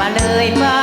มาเลยบ้า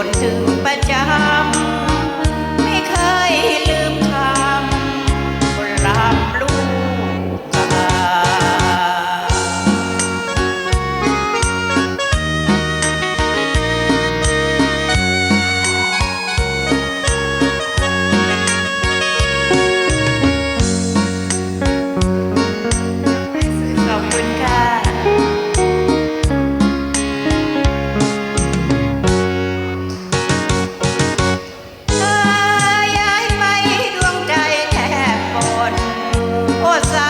บ่นถึงประจำ esposa.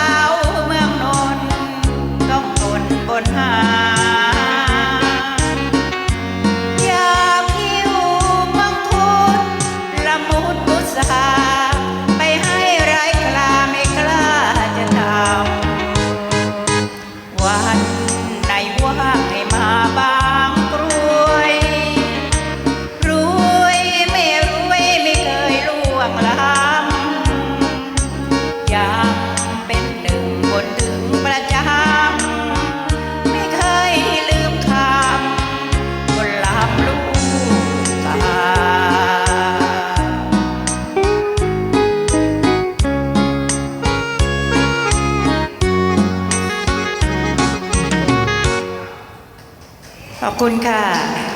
ขอบคุณค่ะ